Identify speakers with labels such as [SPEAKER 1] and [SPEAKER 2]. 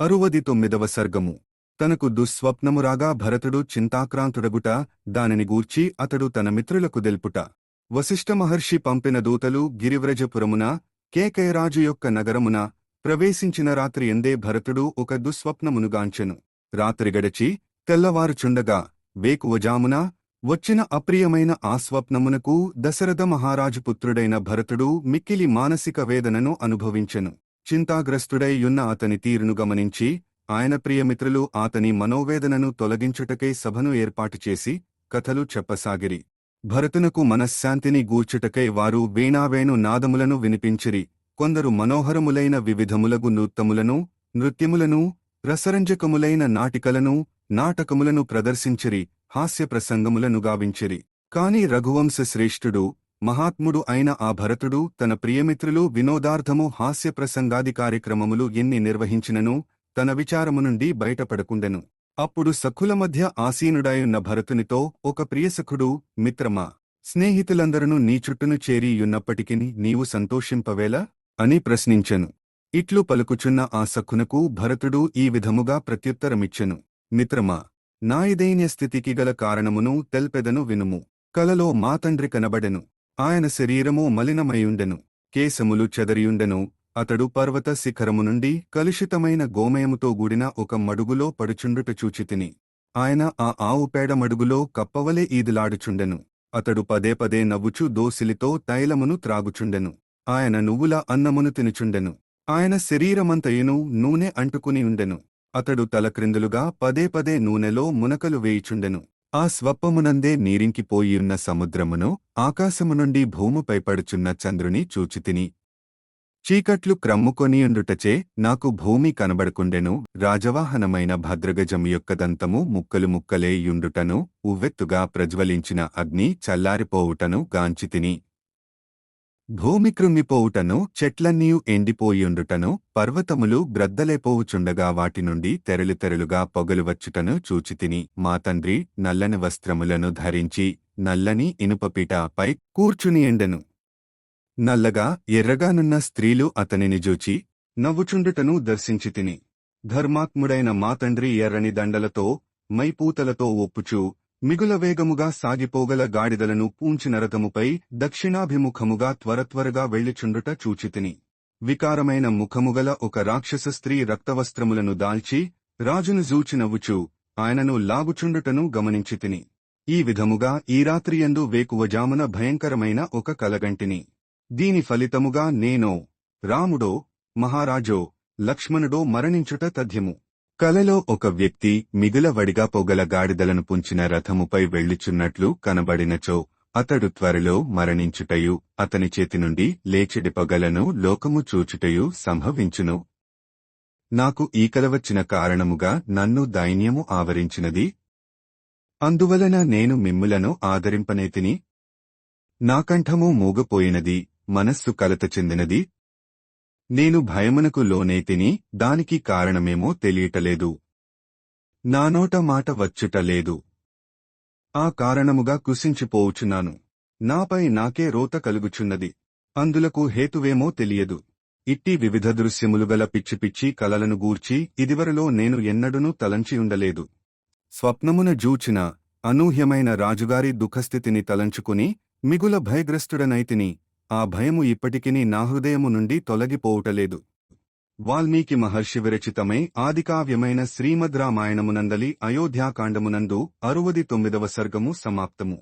[SPEAKER 1] అరువది తొమ్మిదవ సర్గము. తనకు దుస్వప్నమురాగా భరతుడు చింతాక్రాంతుడగుట దానిని గూర్చి అతడు తన మిత్రులకు దెల్పుట. వశిష్ఠ మహర్షి పంపిన దూతలు గిరివ్రజపురమున కేకయరాజు యొక్క నగరమున ప్రవేశించిన రాత్రి ఎందే భరతుడు ఒక దుస్వప్నమునుగాంచెను రాత్రి గడచి తెల్లవారుచుండగా వేకువజామున వచ్చిన అప్రియమైన ఆ స్వప్నమునకు దశరథ మహారాజు పుత్రుడైన భరతుడు మిక్కిలి మానసిక వేదనను అనుభవించెను. చింతాగ్రస్తుడై యున్న అతని తీరును గమనించి ఆయన ప్రియమిత్రులు అతని మనోవేదనను తొలగించుటకై సభను ఏర్పాటు చేసి కథలు చెప్పసాగిరి. భరతునకు మనశ్శాంతిని గూర్చుటకై వారు వీణావేణు నాదములను వినిపించిరి. కొందరు మనోహరములైన వివిధములగు నృత్తములను నృత్యములను రసరంజకములైన నాటికలను నాటకములను ప్రదర్శించిరి హాస్య ప్రసంగములను గావించిరి. కాని రఘువంశ శ్రేష్ఠుడు మహాత్ముడు అయిన ఆ భరతుడు తన ప్రియమిత్రులు వినోదార్థము హాస్య ప్రసంగాది కార్యక్రమములు ఎన్ని నిర్వహించినను తన విచారము నుండి బయటపడకుండెను. అప్పుడు సఖుల మధ్య ఆసీనుడాయున్న భరతునితో ఒక ప్రియసఖుడు మిత్రమా స్నేహితులందరూ నీ చుట్టును చేరియున్నప్పటికి నీవు సంతోషింపవేలా అని ప్రశ్నించెను. ఇట్లు పలుకుచున్న ఆ సఖునకు భరతుడు ఈ విధముగా ప్రత్యుత్తరమిచ్చెను. మిత్రమా నాయదైన్య స్థితికి గల కారణమును తెల్పెదను వినుము. కలలో మా తండ్రి కనబడెను. ఆయన శరీరము మలినమయుండెను కేశములు చెదరియుండెను అతడు పర్వత శిఖరము నుండి కలుషితమైన గోమయముతో గూడిన ఒక మడుగులో పడుచుండుట చూచితిని. ఆయన ఆ ఆవు పేడ మడుగులో కప్పవలే ఈదులాడుచుండెను అతడు పదే పదే నవ్వుచు దోసిలితో తైలమును త్రాగుచుండెను ఆయన నువ్వుల అన్నమును తినుచుండెను ఆయన శరీరమంతయును నూనె అంటుకుని ఉండెను అతడు తలక్రిందులుగా పదే పదే నూనెలో మునకలు వేయిచుండెను. ఆ స్వప్పమునందే నీరింకిపోయియున్న సముద్రమును ఆకాశము నుండి భూమిపై పడుచున్న చంద్రుని చూచితిని. చీకట్లు క్రమ్ముకొనియుండుటచే నాకు భూమి కనబడకుండెను రాజవాహనమైన భద్రగజము యొక్క దంతము ముక్కలు ముక్కలేయుండుటను ఉవ్వెత్తుగా ప్రజ్వలించిన అగ్ని చల్లారిపోవుటను గాంచితిని. భూమి కృంగిపోవుటను చెట్లన్నీయు ఎండిపోయుండుటను పర్వతములు గ్రద్దలేపోవుచుండగా వాటి నుండి తెరలు తెరలుగా పొగలు వచ్చుటను చూచితిని. మా తండ్రి నల్లని వస్త్రములను ధరించి నల్లని ఇనుపపీటపై కూర్చుని ఎండెను. నల్లగా ఎర్రగానున్న స్త్రీలు అతనిని జూచి నవ్వుచుండుటను దర్శించితిని. ధర్మాత్ముడైన మా తండ్రి ఎర్రని దండలతో మైపూతలతో ఒప్పుచూ మిగుల వేగముగా సాగిపోగల గాడిదలను పూంచి రథముపై దక్షిణాభిముఖముగా త్వరత్వరగా వెళ్ళిచుండుట చూచితిని. వికారమైన ముఖముగల ఒక రాక్షస స్త్రీ రక్తవస్త్రములను దాల్చి రాజును జూచినవ్వుచు ఆయనను లాగుచుండుటను గమనించితిని. ఈ విధముగా ఈ రాత్రియందు వేకువజామున భయంకరమైన ఒక కలగంటిని. దీని ఫలితముగా నేనో రాముడో మహారాజో లక్ష్మణుడో మరణించుట తథ్యము. కలలో ఒక వ్యక్తి మిగులవడిగా పొగల గాడిదలను పుంచిన రథముపై వెళ్ళుచున్నట్లు కనబడినచో అతడు త్వరలో మరణించుటయు అతని చేతి నుండి లేచిడి పొగలను లోకము చూచుటయు సంభవించును. నాకు ఈ కలవచ్చిన కారణముగా నన్ను దైన్యము ఆవరించినది. అందువలన నేను మిమ్ములను ఆదరింపనేతిని. నా కంఠము మూగపోయినది మనస్సు కలత చెందినది. నేను భయమునకు లోనైతిని దానికి కారణమేమో తెలియటలేదు. నా నోట మాట వచ్చుటలేదు. ఆ కారణముగా కుసించిపోవుచున్నాను నాపై నాకే రోత కలుగుచున్నది. అందులకు హేతువేమో తెలియదు. ఇట్టి వివిధ దృశ్యములు గల పిచ్చి పిచ్చి కలలను గూర్చి ఇదివరలో నేను ఎన్నడూనూ తలంచియుండలేదు స్వప్నమున జూచిన అనూహ్యమైన రాజుగారి దుఃఖస్థితిని తలంచుకుని మిగుల భయగ్రస్తుడనైతిని ఆ భయము ఇప్పటికినీ నా హృదయము నుండి తొలగిపోవుటలేదు. వాల్మీకి మహర్షి విరచితమై ఆదికావ్యమైన శ్రీమద్ రామాయణమునందలి అయోధ్యాకాండమునందు అరువది తొమ్మిదవ సర్గము సమాప్తము.